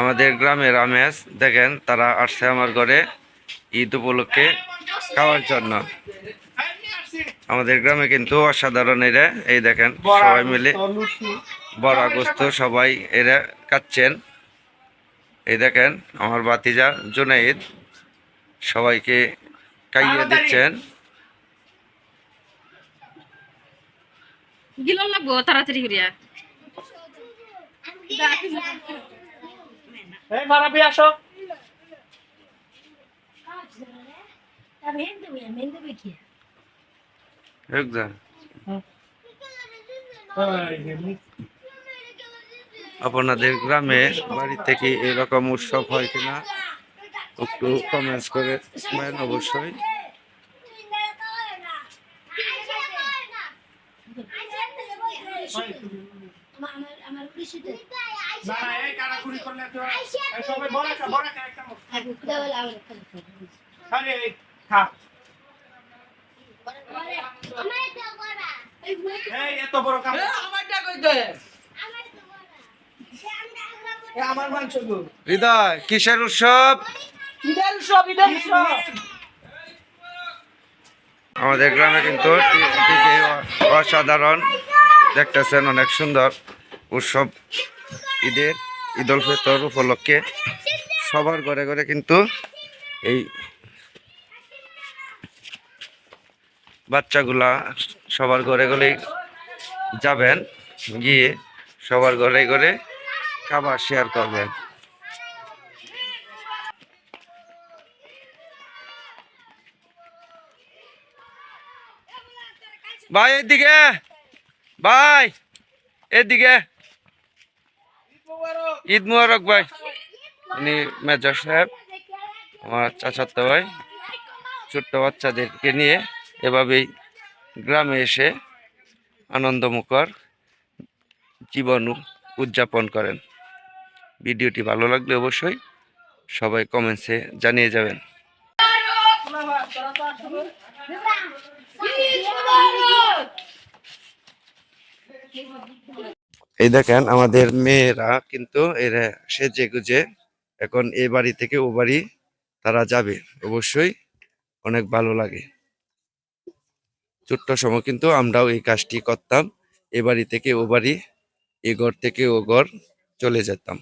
আমাদের গ্রামের আমেজ দেখেন তারা আসছে আমার ঘরে ঈদ উপলক্ষে খাওয়ার জন্য। আমাদের গ্রামে কিন্তু অসাধারণ এরা। এই দেখেন সবাই মিলে বড় আগস্ত সবাই এরা কাচ্ছেন। এই দেখেন আমার বাতিজা জুনাইদ। সবাইকে খাইয়ে দিচ্ছেন। গিলন লাগবো তাড়াতাড়ি করিয়া। এই মারাবি আসো। আপনাদের গ্রামে বাড়ি থেকে এরকম উৎসব হয় কিনা? একটু কমেন্টস করে জানাবেন অবশ্যই। এত বড় কাম আমারটা কই দে মাংস হৃদয় কিসের উৎসব? আমাদের গ্রামে কিন্তু অসাধারণ দেখতেছেন, অনেক সুন্দর উৎসব। ঈদের ঈদ উল ফিতর উপলক্ষে সবার ঘরে ঘরে কিন্তু এই বাচ্চাগুলা সবার ঘরে ঘরে যাবেন, গিয়ে সবার ঘরে ঘরে খাবার শেয়ার করবেন। ভাই এদিকে ভাই এদিকে ঈদ মুবারক ভাই। উনি মেজর সাহেব আমার চাচাতো ভাই ছোট্ট বাচ্চাদেরকে নিয়ে এভাবেই গ্রামে এসে আনন্দমুখর জীবন উদযাপন করেন। ভিডিওটি ভালো লাগলে অবশ্যই সবাই কমেন্টসে জানিয়ে যাবেন। এই দেখেন, আমাদের মেয়েরা কিন্তু এরা সেজে গুজে এখন এ বাড়ি থেকে ও বাড়ি তারা যাবে, অবশ্যই অনেক ভালো লাগে। ছোট্ট সময় কিন্তু আমরাও এই কাজটি করতাম, এ বাড়ি থেকে ও বাড়ি, এ ঘর থেকে ও ঘর চলে যেতাম।